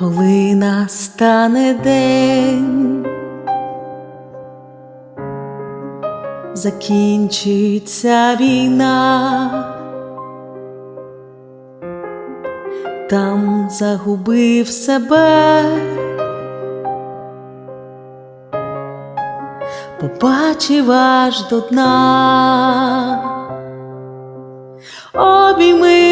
коли настане день, закінчиться війна, там загубив себе, побачив аж до дна. Обійми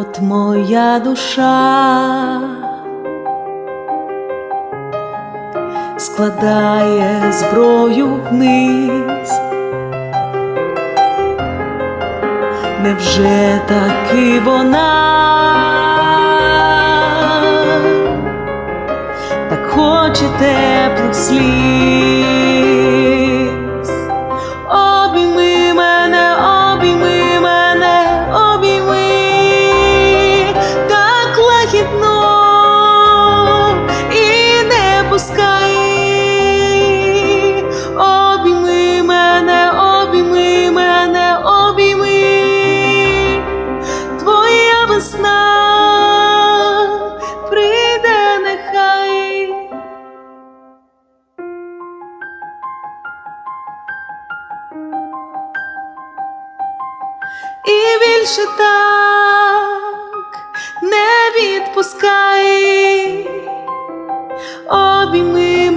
от моя душа складає зброю вниз. Невже таки вона так хоче теплих сліз? Весна прийде нехай. і більше так не відпускай. Обійми